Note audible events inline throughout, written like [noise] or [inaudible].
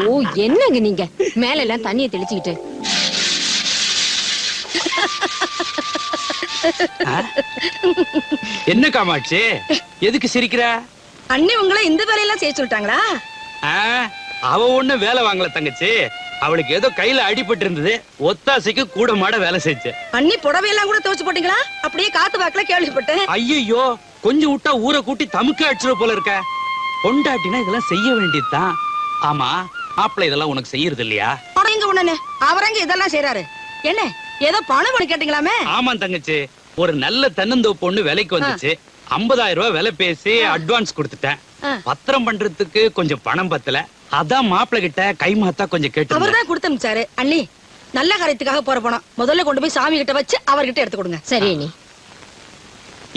ஐயோ என்னங்க நீங்க? மேல எல்லாம் தண்ணிய தெளிச்சுக்கிட்டு. என்ன காமாட்சி? எதுக்கு சிரிக்கிற? அண்ணி உங்களை இந்த வேலையெல்லாம் செய்ய சொல்லிட்டாங்களா? ஆ, அவ ஒண்ணு வேலை வாங்கல தங்கச்சி. அவளுக்கு ஏதோ கையில அடிபட்டு இருந்தது. ஒத்தாசைக்கு கூட மாட வேலை செஞ்சு. அண்ணி புடவையெல்லாம் கூட துவச்சு போட்டீங்களா? அப்படியே காத்து வாக்குல கேள்விப்பட்டேன். ஐயோ கொஞ்சம் விட்டா ஊரை கூட்டி தமுக்க அடிச்சிட போல இருக்க. பொண்டாட்டினா இதெல்லாம் செய்ய வேண்டியதுதான். ஆமா மாப்பிள்ளை இதெல்லாம் உனக்கு செய்யறது இல்லையா? எங்க உடனே. அவரங்க இதெல்லாம் செய்யறாரு என்ன? ஏதோ பணம் பண்ணி கேட்டீங்களாமே? ஆமா தங்கச்சி. ஒரு நல்ல தென்னந்தோப்பு ஒண்ணு விலைக்கு வந்துச்சு. 50000 ரூபாய் விலை பேசி அட்வான்ஸ் கொடுத்துட்டேன். பத்திரம் பண்றதுக்கு கொஞ்சம் பணம் பத்தல. அதான் மாப்பிள்ளை கிட்ட கைமாத்தா கொஞ்சம் கேட்டு அவர்தான் கொடுத்து அனுப்பிச்சாரு. அண்ணி நல்ல காரியத்துக்காக போற பணம் முதல்ல கொண்டு போய் சாமி கிட்ட வச்சு அவர்கிட்ட எடுத்து கொடுங்க. சரி நீ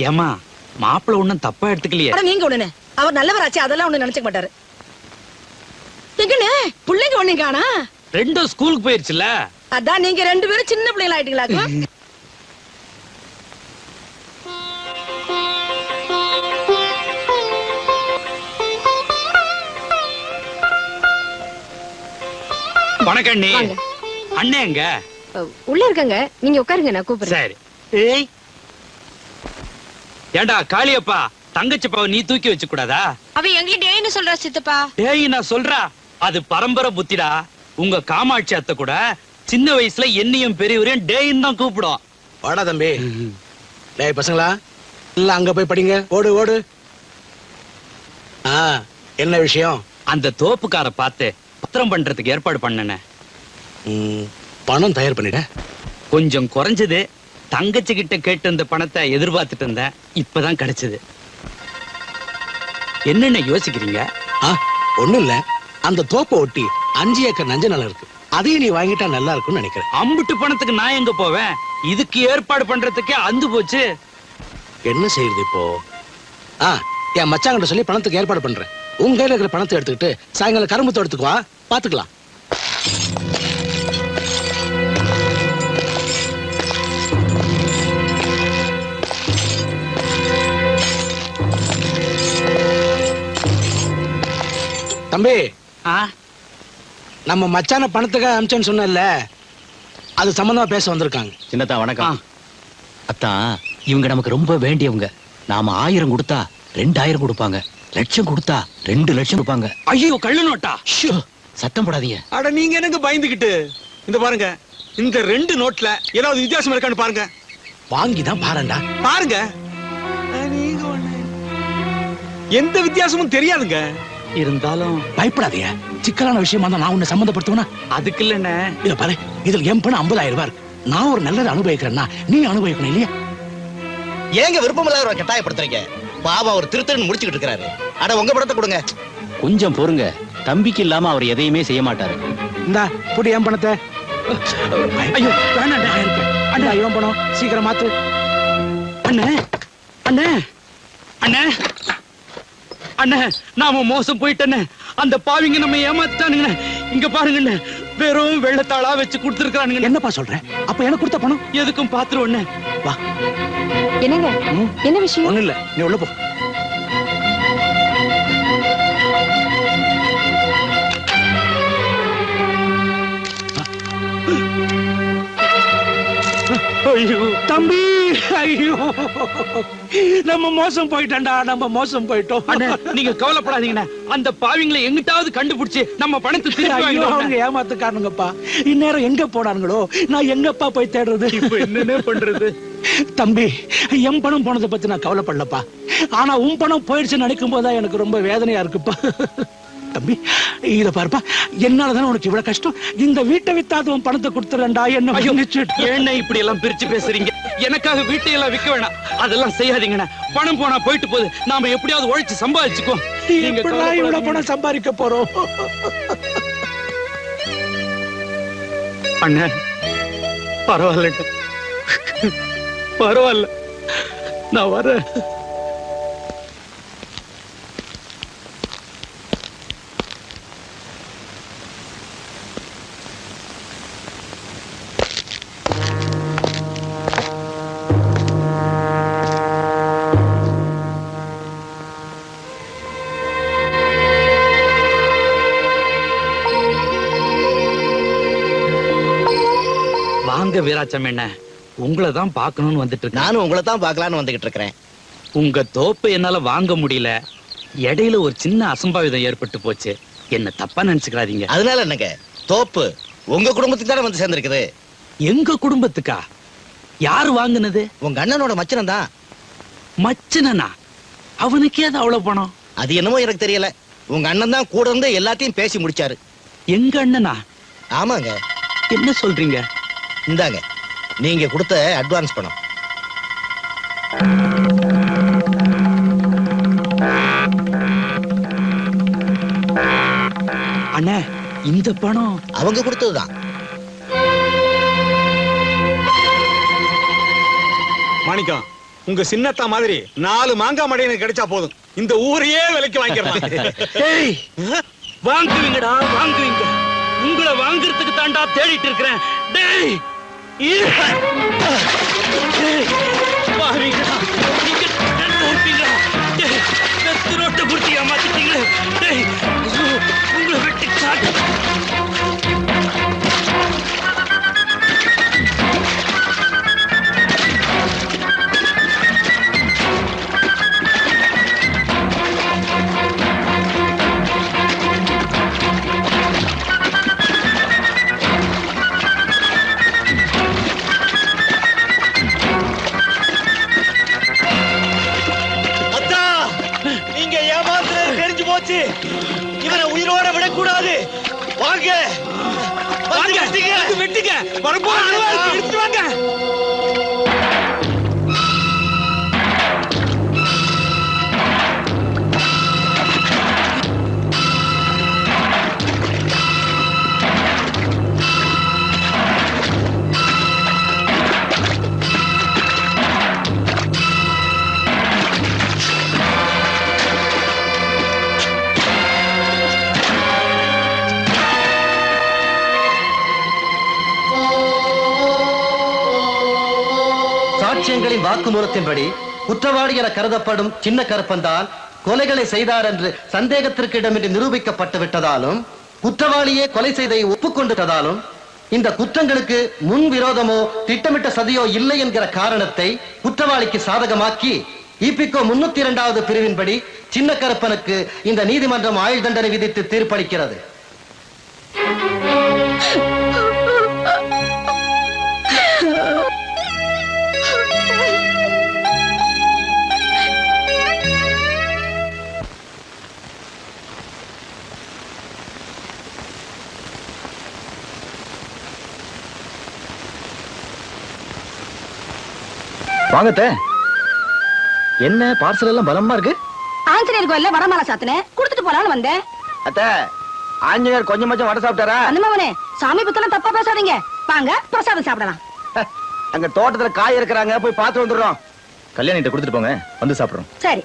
ஏமா மாப்பிள்ளை ஒண்ணும் தப்பா எடுத்துக்கலையே. அட நீங்க ஒண்ணுனே. அவர் நல்லவராச்சு அதெல்லாம் ஒண்ணு நினைச்சுக்க மாட்டாரு. பிள்ளைங்க ஒண்ணு காணா? ரெண்டும் ஸ்கூலுக்கு போயிருச்சுல அதான் நீங்க ரெண்டு பேரும் சின்ன பிள்ளைங்களா ஆயிட்டீங்களாக்கும். வணக்கம் அண்ணி. அண்ணே எங்க? உள்ள இருக்கங்க. நீங்க உட்காருங்க நான் கூப்பிடுறேன். சரி. ஏய். ஏண்டா காளியப்பா தங்கச்சி பாவ நீ தூக்கி வச்சு கூடாதா? அவ எங்கிட்ட ஏன்னு சொல்றா சித்தப்பா. ஏய் நான் சொல்றா? அது பரம்பரை புத்திடா. உங்க காமாட்சி அத்தை கூட சின்ன வயசுல என்னையும் பெரியவரையும் டேயின்னு தான் கூப்பிடும். வாடா தம்பி. டேய் பசங்களா? எல்லாம் அங்க போய் படிங்க. ஓடு ஓடு. ஆ என்ன விஷயம்? அந்த தோப்புக்கார பார்த்து பத்திரம் பண்றதுக்கு ஏற்பாடு பண்ணனே. ம், பணம் தயார் பண்ணிட. கொஞ்சம் குறைஞ்சது தங்கச்சி கிட்ட கேட்டு இந்த பணத்தை எதிர்பார்த்துட்டு இருந்தேன். இப்பதான் கிடைச்சது. என்னென்ன யோசிக்கிறீங்க? ஆ ஒண்ணும் இல்ல. அந்த தோப்பை ஒட்டி அஞ்சு ஏக்கர் நஞ்ச நிலம் இருக்கு. அதையும் நீ வாங்கிட்டா நல்லா இருக்கும்னு நினைக்கிறேன். அம்புட்டு பணத்துக்கு நான் எங்க போவேன்? இதுக்கு ஏற்பாடு பண்றதுக்கே அந்து போச்சு. என்ன செய்யறது இப்போ? ஆ என் மச்சாங்கிட்ட சொல்லி பணத்துக்கு ஏற்பாடு பண்றேன். உங்க கையில இருக்கிற பணத்தை எடுத்துக்கிட்டு சாயங்காலம் கரும்பு தோட்டத்துக்கு வா பாத்துக்கலாம். தம்பி நம்ம மச்சான பணத்துக்காக அமிச்சேன்னு சொன்னேன்ல அது சம்பந்தமா பேச வந்திருக்காங்க. சின்னத்தா. வணக்கம். அத்தான் இவங்க நமக்கு ரொம்ப வேண்டியவங்க. நாம ஆயிரம் கொடுத்தா ரெண்டாயிரம் கொடுப்பாங்க. லட்சம் கொடுத்தா ரெண்டு லட்சம் கொடுப்பாங்க. ஐயோ கள்ளு நோட்டா? சத்தம் போடாதீங்க. அட நீங்க என்னங்க பயந்துகிட்டு? இந்த பாருங்க இந்த ரெண்டு நோட்ல ஏதாவது வித்தியாசம் இருக்கான்னு பாருங்க. வாங்கி தான் பாருண்டா. பாருங்க. எந்த வித்தியாசமும் தெரியாதுங்க. இருந்தாலும் பயப்படாதீங்க. சிக்கலான விஷயமா தான் நான் உன்னை சம்மந்தப்படுத்துவேனா? அதுக்கு இல்லண்ணே இத பாரு இதுல என் பணம் ஐம்பதாயிரம் ரூபாய் நான் ஒரு நல்லதை அனுபவிக்கிறேன்னா நீ அனுபவிக்கணும் இல்லையா? ஏங்க விருப்பம் இல்லாத கட்டாயப்படுத்துறீங்க? பாவம் அவர் திருத்தன் முடிச்சுக்கிட்டு இருக்காரு அட உங்க படத்தை கொடுங்க. கொஞ்சம் பொறுங்க. தம்பிக்கு இல்லாம அவர் எதையுமே செய்ய மாட்டாரு. இந்தா புடி என் பணத்தை. ஐயோ வேணாண்டா அண்ணா இவன் பணம் சீக்கிரம் மாத்து. அண்ணே அண்ணே அண்ணே. அண்ணே நாம மோசம் போயிட்டேன்னு அந்த பாவிங்க நம்ம ஏமாத்தானுங்க இங்க பாருங்கண்ணே வெறும் வெள்ளத்தாளா வச்சு கொடுத்துருக்கானுங்க என்னப்பா சொல்ற? அப்ப எனக்கு கொடுத்த பணம்? எதுக்கும் பாத்துருவோண்ணே. வா. என்னங்க? என்ன விஷயம்? ஒண்ணு இல்ல. நீ உள்ள போ. ஐயோ தம்பி ஐயோ. நம்ம மோசம் போயிட்டோம்டா நம்ம மோசம் போயிட்டோம். நீங்க கவலைப்படாதீங்கண்ணே. அந்த பாவிங்களை எங்கிட்டாவது கண்டுபிடிச்சு நம்ம பணத்தை திருப்பி அவங்க ஏமாத்துக்காரனுங்கப்பா. இந்நேரம் எங்க போனானுங்களோ நான் எங்கப்பா போய் தேடுறது? இப்ப பண்றது? தம்பி என் பணம் போனதை பத்தி நான் கவலைப்படலப்பா. ஆனா உன் பணம் போயிடுச்சுன்னு நினைக்கும் போதுதான் எனக்கு ரொம்ப வேதனையா இருக்குப்பா. தம்பி. இத பாருப்பா என்னாலதானே உனக்கு இவ்வளவு கஷ்டம்? இந்த வீட்டை வித்தாது உன் பணத்தை கொடுத்துறேன்டா என்ன. ஏண்ணே இப்படி எல்லாம் பிரிச்சு பேசுறீங்க? எனக்காக வீட்டையெல்லாம் விக்க வேணாம். அதெல்லாம் செய்யாதீங்கண்ணே. பணம் போனா போயிட்டு போகுது. நாம எப்படியாவது உழைச்சு சம்பாதிச்சுக்குவோம். நீங்க இவ்வளவு. பணம் சம்பாதிக்க போறோம்? அண்ணே பரவாயில்ல பரவாயில்ல. நான் வரேன். வாங்க வீராச்சம் என்ன? உங்களை தான் பார்க்கணும்னு வந்துட்டு இருக்கேன். நானும் உங்களை தான் பார்க்கலான்னு வந்துகிட்டு இருக்கிறேன். உங்க தோப்பை என்னால வாங்க முடியல. இடையில ஒரு சின்ன அசம்பாவிதம் ஏற்பட்டு போச்சு. என்ன தப்பா நினைச்சுக்கிறாதீங்க. அதனால என்னங்க? தோப்பு உங்க குடும்பத்துக்கு தானே வந்து சேர்ந்திருக்குது? எங்க குடும்பத்துக்கா? யாரு வாங்குனது? உங்க அண்ணனோட மச்சனம் தான். மச்சனனா? அவனுக்கே அது அவ்வளவு பணம்? அது என்னமோ எனக்கு தெரியல. உங்க அண்ணன் தான் கூட இருந்து எல்லாத்தையும் பேசி முடிச்சாரு. எங்க அண்ணனா? ஆமாங்க. என்ன சொல்றீங்க? இந்தாங்க நீங்க கொடுத்த அட்வான்ஸ் பணம். அண்ணே இந்த பணம். அவங்க கொடுத்ததுதான். மாணிக்கம் உங்க சின்னத்தா மாதிரி நாலு மாங்காய் மடை எனக்கு கிடைச்சா போதும். இந்த ஊரையே விலைக்கு வாங்கிடலாம். [laughs] வாங்குவீங்கடா வாங்குவீங்க. உங்களை வாங்குறதுக்கு தாண்டா தேடிட்டு இருக்கிறேன். டேய் இரு. குடுத்தியா மாத்திட்டீங்களே சாட்சியங்களின் வாக்குமூலத்தின்படி குற்றவாளி என கருதப்படும் சின்ன கருப்பன்தான் கொலைகளை செய்தார் என்று சந்தேகத்திற்கு இடமின்றி நிரூபிக்கப்பட்டு விட்டதாலும் குற்றவாளியே கொலை செய்ததை ஒப்புக்கொண்டுட்டதாலும் இந்த குற்றங்களுக்கு முன் விரோதமோ திட்டமிட்ட சதியோ இல்லை என்கிற காரணத்தை குற்றவாளிக்கு சாதகமாக்கி இபிகோ முன்னூத்தி இரண்டாவது பிரிவின்படி சின்ன கருப்பனுக்கு இந்த நீதிமன்றம் ஆயுள் தண்டனை விதித்து தீர்ப்பளிக்கிறது. வாங்கத்த. என்ன பார்சல் எல்லாம் பலமா இருக்கு? ஆஞ்சநேயர் கோயில்ல வடமாலை சாத்தினேன் கொடுத்துட்டு போலான்னு வந்தேன். அத்த ஆஞ்சநேயர் கொஞ்சமாச்சும் வடை சாப்பிட்டாரா? அண்ணமாவனே சாமி பத்தெல்லாம் தப்பா பேசாதீங்க. வாங்க பிரசாதம் சாப்பிடலாம். அங்க தோட்டத்துல காய் இருக்கிறாங்க போய் பார்த்து வந்துடுறோம். கல்யாணிட்ட கொடுத்துட்டு போங்க வந்து சாப்பிடுறோம். சரி.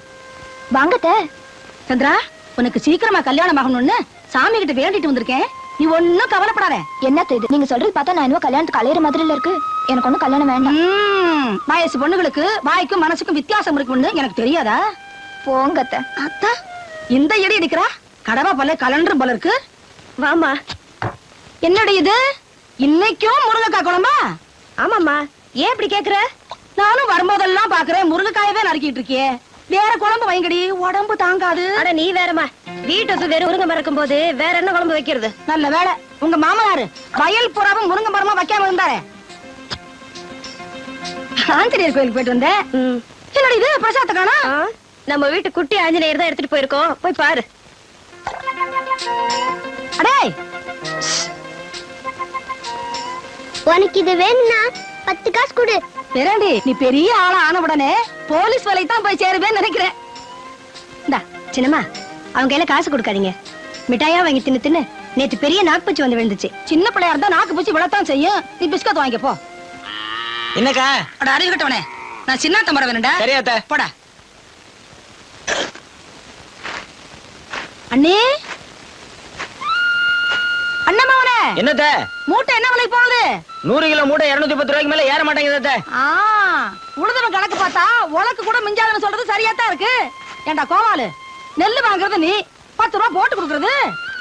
வாங்கத்த சந்திரா உனக்கு சீக்கிரமா கல்யாணம் ஆகணும்னு சாமி கிட்ட வேண்டிட்டு வந்திருக்கேன். நீ ஒன்னும் கவலைப்படாத. என்ன இது? நீங்க சொல்றது பார்த்தா நான் இன்னும் கல்யாணத்துக்கு அலையிற மாதிரில இருக்கு. எனக்கு ஒண்ணும் கல்யாணம் வேண்டாம். வயசு பொண்ணுங்களுக்கு வாய்க்கும் மனசுக்கும் வித்தியாசம் இருக்குன்னு எனக்கு தெரியாதா? போங்கத்த அத்தா. இந்த இடி அடிக்கிறா கடவா போல கலண்டரும் போல இருக்கு. வாமா என்னடி இது? இன்னைக்கும் முருங்கைக்காய் குழம்பா? ஆமாம்மா. ஏன் இப்படி கேக்குற? நானும் வரும்போதெல்லாம் பாக்குறேன் முருங்கைக்காயவே நறுக்கிட்டு இருக்கியே. வேற குழம்பு வைங்கடி உடம்பு தாங்காது. அட நீ வேறமா வீட்டு வெறும் முருங்கை மறக்கும் போது வேற என்ன குழம்பு வைக்கிறது? நல்ல வேலை உங்க மாமனாரு வயல் புறாவும் முருங்கை மரமா வைக்காம இருந்தாரே. ஆஞ்சநேயர் கோயிலுக்கு போயிட்டு வந்தேன். என்னடி இது பிரசாத்த காணா நம்ம வீட்டு குட்டி ஆஞ்சநேயர் தான் எடுத்துட்டு போயிருக்கோம். போய் பாரு. அடே! உனக்கு இது வேணும்னா பத்து காசு கொடு. பெரண்டி நீ பெரிய ஆளா ஆன உடனே போலீஸ் வேலைக்கு தான் போய் சேருவேன்னு நினைக்கிறேன். இந்தா சின்னம்மா அவங்க கையில காசு கொடுக்காதீங்க. மிட்டாயா வாங்கி தின்னு தின்னு. நேத்து பெரிய நாக்குப்பூச்சி வந்து விழுந்துச்சு. சின்ன பிள்ளையா இருந்தா நாக்கு பூச்சி விழத்தான் செய்யும். நீ பிஸ்கட் வாங்கிக்க போ. என்னக்கா? அட அறிவு கட்டவனே நான் சின்ன தம்பர வேணும்டா. சரியாத்த போடா. அண்ணே. அண்ணமாவனே. என்னத்த? மூட்டை என்ன விலைக்கு போகுது நூறு கிலோ மூட்டை இருநூத்தி பத்து ரூபாய்க்கு மேல ஏற மாட்டேங்குது ஆ உழுதவன் கணக்கு பார்த்தா உனக்கு கூட மிஞ்சாதுன்னு சொல்றது சரியா தான் இருக்கு. ஏண்டா கோவாலு? நெல்லு வாங்குறது நீ பத்து ரூபா போட்டு கொடுக்கறது?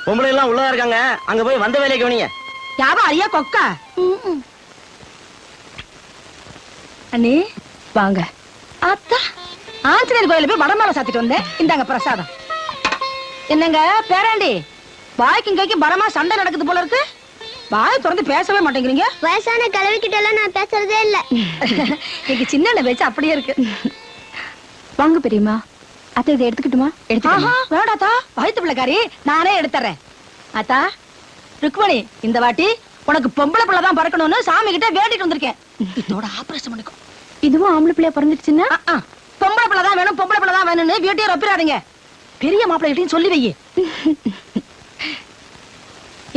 பொம்பளை எல்லாம் உள்ளதா இருக்காங்க. அங்க போய் வந்த வேலைக்கு கவனிங்க. யாவா ஐயா கொக்கா? அண்ணி வாங்க. அத்தா ஆஞ்சநேயர் கோயில போய் வடமாலை சாத்திட்டு வந்தேன். இந்தாங்க பிரசாதம். என்னங்க பேராண்டி வாய்க்கும் கைக்கும் பலமா சண்டை நடக்குது போல இருக்கு. வாய் திறந்து பேசவே மாட்டேங்கிறீங்க. வயசான கிழவிக்கிட்ட எல்லாம் நான் பேசுறதே இல்ல. எங்க சின்ன பேச்சு அப்படியே இருக்கு. வாங்க பெரியம்மா. அத்தை இதை எடுத்துக்கிட்டுமா? ஆஹா, வேண்டாத்தா. வயிற்று பிள்ளைக்காரி நானே எடுத்துறேன். அத்தா ருக்மணி இந்த வாட்டி உனக்கு பொம்பளை பிள்ளை தான் பறக்கணும்னு சாமி கிட்ட வேண்டிட்டு வந்திருக்கேன். இதோட ஆபரேஷன் பண்ணிக்கோ. இதுவும் ஆம்பளை பிள்ளைய பிறந்துடுச்சுன்னா. பொம்பளை பிள்ளை தான் வேணும் பொம்பளை பிள்ளை தான் வேணும்னு வீட்டையே ரப்பிடாதீங்க. பெரிய மாப்பிள்ளை கிட்டையும் சொல்லி வை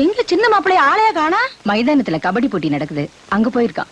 எங்க சின்ன மாப்பிள்ளைய ஆளைய காணா? மைதானத்துல கபடி போட்டி நடக்குது. அங்க போயிருக்கான்.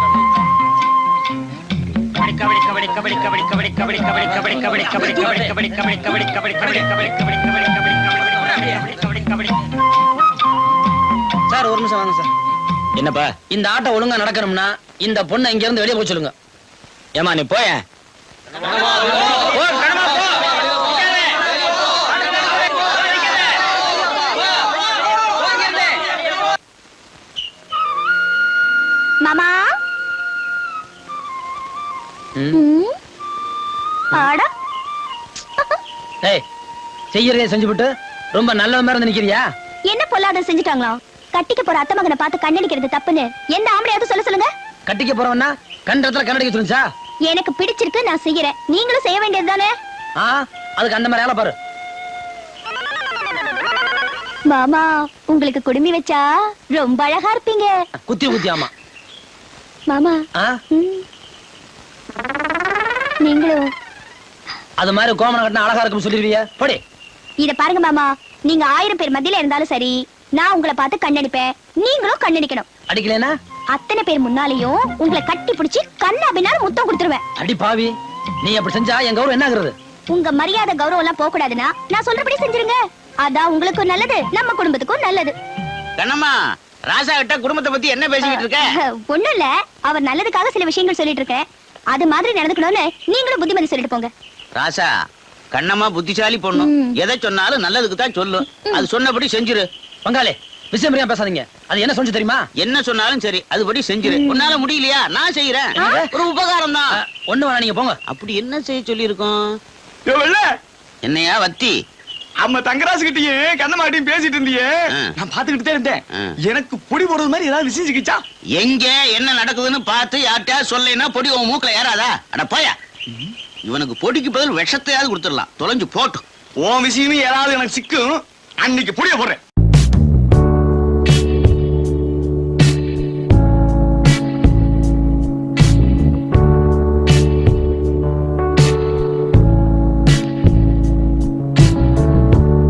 சார் ஒரு நிமிஷம் வாங்க சார் என்னப்பா இந்த ஆட்டம் ஒழுங்கா நடக்கணும்னா இந்த பொண்ணை இங்க இருந்து வெளியே போய் சொல்லுங்க ஏமா நீ போய செய்யறதே செஞ்சுவிட்டு ரொம்ப நல்ல மாதிரி நினைக்கிறியா என்ன பொல்லாத செஞ்சுட்டாங்களா? கட்டிக்க போற அத்தை மகனை பார்த்து கண்ணடிக்கிறது தப்புன்னு எந்த ஆம்பளையாவது சொல்ல சொல்லுங்க. கட்டிக்க போறவன்னா கண்டத்துல கண்ணடிக்க சொல்லுச்சா? எனக்கு பிடிச்சிருக்கு நான் செய்யறேன். நீங்களும் செய்ய வேண்டியது தானே ஆ அதுக்கு அந்த மாதிரி பாரு. மாமா உங்களுக்கு குடுமி வச்சா ரொம்ப அழகா இருப்பீங்க. குத்தி குத்தி ஆமா. மாமா. நீங்களும். அது மாதிரி கோமணம் கட்டினா அழகா இருக்கும் சொல்லிருவிய போடி. இத பாருங்க மாமா நீங்க ஆயிரம் பேர் மத்தியில இருந்தாலும் சரி நான் உங்களை பார்த்து கண்ணடிப்பேன். நீங்களும் கண்ணடிக்கணும். அடிக்கலைன்னா? அத்தனை பேர் முன்னாலேயும் உங்களை கட்டி பிடிச்சி கண்ணா பின்னாலும் முத்தம் கொடுத்துருவேன். அடி பாவி. நீ அப்படி செஞ்சா என் கௌரவம் என்ன ஆகுறது? உங்க மரியாதை கௌரவம் எல்லாம் போக கூடாதுன்னா நான் சொல்றபடி செஞ்சிருங்க. அதான் உங்களுக்கும் நல்லது நம்ம குடும்பத்துக்கும் நல்லது. கண்ணம்மா ராசா கிட்ட குடும்பத்தை பத்தி என்ன பேசிக்கிட்டு இருக்க? ஒண்ணும் இல்ல. அவர் நல்லதுக்காக சில விஷயங்கள் சொல்லிட்டு இருக்கேன் அது மாதிரி நடந்துக்கணும்னு நீங்களும் புத்திமதி சொல்லிட்டு போங்க. ராசா கண்ணம்மா புத்திசாலி பொண்ணு. எதை சொன்னாலும் நல்லதுக்கு தான் சொல்லும் அது சொன்னபடி செஞ்சிரு. பங்காளி விஷயம் புரியாம பேசாதீங்க. அது என்ன சொன்னு தெரியுமா? என்ன சொன்னாலும் சரி அதுபடி செஞ்சிரு. உன்னால முடியலையா? நான் செய்யறேன் ஒரு உபகாரம் தான் ஒண்ணு வேணா நீங்க போங்க. அப்படி என்ன செய்ய சொல்லி இருக்கோம் என்னையா வத்தி? அம்மா தங்கராசு கிட்டயும் கண்ணமாட்டியும் பேசிட்டு இருந்தியே. நான் பாத்துக்கிட்டு தான் இருந்தேன். எனக்கு பொடி போடுறது மாதிரி ஏதாவது விஷயம் சிக்கிச்சா? எங்க என்ன நடக்குதுன்னு பார்த்து யார்கிட்டயா சொல்லைன்னா பொடி உன் மூக்குல ஏறாதா? அட போயா. இவனுக்கு பொடிக்கு பதில் விஷத்தையாவது கொடுத்துடலாம். தொலைஞ்சு போட்டும். உன் விஷயமும் ஏதாவது எனக்கு சிக்கும். அன்னைக்கு புடிய போடுறேன்.